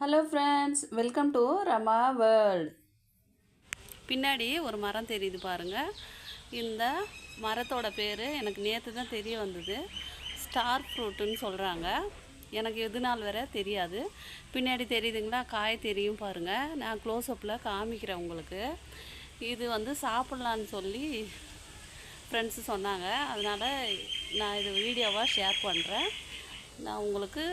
Hello friends welcome to Rama world பின்னாடி ஒரு மரம் தெரியுது பாருங்கள் இந்த மரத்தோட பேர் எனக்கு நேற்று தான் தெரிய வந்தது. ஸ்டார் ஃப்ரூட்டுன்னு சொல்கிறாங்க எனக்கு எது நாள் வரை தெரியாது. பின்னாடி தெரியுதுங்களா? காய் தெரியும் பாருங்கள் நான் க்ளோஸ்அப்பில் காமிக்கிறேன் உங்களுக்கு. இது வந்து சாப்பிட்லான்னு சொல்லி ஃப்ரெண்ட்ஸு சொன்னாங்க. அதனால் நான் இது வீடியோவாக ஷேர் பண்ணுறேன் நான் உங்களுக்கு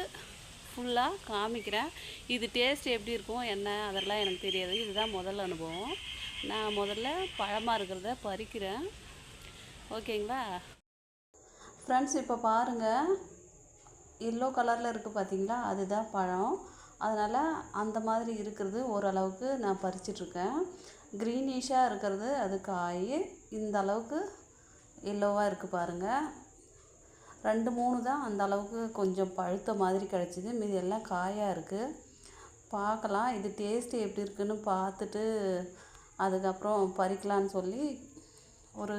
ஃபுல்லாக காமிக்கிறேன். இது டேஸ்ட் எப்படி இருக்கும் என்ன அதெல்லாம் எனக்கு தெரியாது. இதுதான் முதல் அனுபவம். நான் முதல்ல பழமாக இருக்கிறத பறிக்கிறேன். ஓகேங்களா? ஃப்ரெண்ட்ஸ் இப்போ பாருங்கள் எல்லோ கலரில் இருக்குது பார்த்தீங்களா அதுதான் பழம். அதனால் அந்த மாதிரி இருக்கிறது ஓரளவுக்கு நான் பறிச்சிட்ருக்கேன் க்ரீனிஷாக இருக்கிறது அது காய். இந்த அளவுக்கு எல்லோவாக இருக்குது பாருங்கள் ரெண்டு மூணு தான் அந்த அளவுக்கு கொஞ்சம் பழுத்த மாதிரி கிடச்சிது. மீதி எல்லாம் காயாக இருக்குது பார்க்கலாம் இது டேஸ்ட்டு எப்படி இருக்குன்னு பார்த்துட்டு அதுக்கப்புறம் பறிக்கலான்னு சொல்லி ஒரு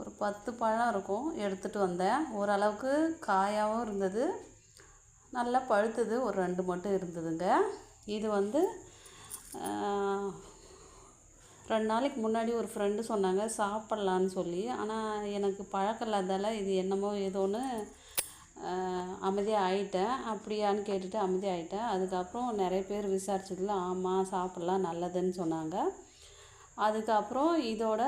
ஒரு பத்து பழம் இருக்கும் எடுத்துகிட்டு வந்தேன். ஓரளவுக்கு காயாகவும் இருந்தது. நல்லா பழுத்தது. ஒரு ரெண்டு மட்டும் இருந்ததுங்க. இது வந்து ரெண்டு நாளைக்கு முன்னாடி ஒரு ஃப்ரெண்டு சொன்னாங்க சாப்பிட்லான்னு சொல்லி. ஆனால் எனக்கு பழக்கம் இல்லாதால் இது என்னமோ ஏதோன்னு அமைதியாக ஆயிட்டேன். அப்படியான்னு கேட்டுட்டு அமைதியாக ஆயிட்டேன். அதுக்கப்புறம் நிறைய பேர் விசாரிச்சதில் ஆமாம் சாப்பிட்லாம் நல்லதுன்னு சொன்னாங்க. அதுக்கப்புறம் இதோட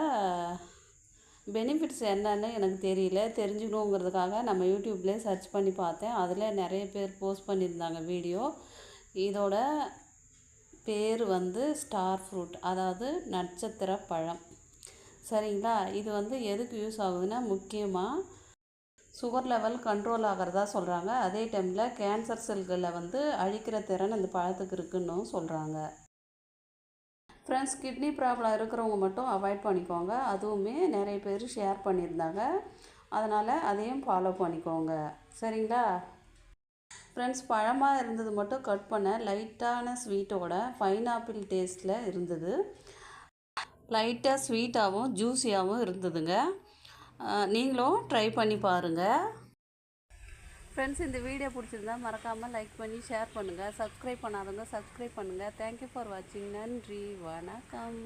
பெனிஃபிட்ஸ் என்னென்னு எனக்கு தெரியல. தெரிஞ்சுக்கணுங்கிறதுக்காக நம்ம யூடியூப்லேயே சர்ச் பண்ணி பார்த்தேன். அதில் நிறைய பேர் போஸ்ட் பண்ணியிருந்தாங்க வீடியோ இதோட பேர் வந்து ஸ்டார் ஃப்ரூட் அதாவது நட்சத்திர பழம். சரிங்களா? இது வந்து எதுக்கு யூஸ் ஆகுதுன்னா முக்கியமாக சுகர் லெவல் கண்ட்ரோல் ஆகிறதா சொல்கிறாங்க அதே டைமில் கேன்சர் செல்களை வந்து அழிக்கிற திறன் அந்த பழத்துக்கு இருக்குன்னு சொல்கிறாங்க ஃப்ரெண்ட்ஸ் கிட்னி ப்ராப்ளம் இருக்கிறவங்க மட்டும் அவாய்ட் பண்ணிக்கோங்க. அதுவுமே நிறைய பேர் ஷேர் பண்ணியிருந்தாங்க. அதனால் அதையும் ஃபாலோ பண்ணிக்கோங்க. சரிங்களா? ஃப்ரெண்ட்ஸ் பழமாக இருந்தது மட்டும் கட் பண்ணேன் லைட்டான ஸ்வீட்டோட பைனாப்பிள் டேஸ்ட்டில் இருந்தது. லைட்டாக ஸ்வீட்டாகவும் ஜூஸியாகவும் இருந்ததுங்க. நீங்களும் ட்ரை பண்ணி பாருங்கள் ஃப்ரெண்ட்ஸ் இந்த வீடியோ பிடிச்சிருந்தா மறக்காமல் லைக் பண்ணி ஷேர் பண்ணுங்கள் சப்ஸ்கிரைப் பண்ணாதவங்க சப்ஸ்கிரைப் பண்ணுங்கள் தேங்க்யூ ஃபார் வாட்சிங் நன்றி. வணக்கம்.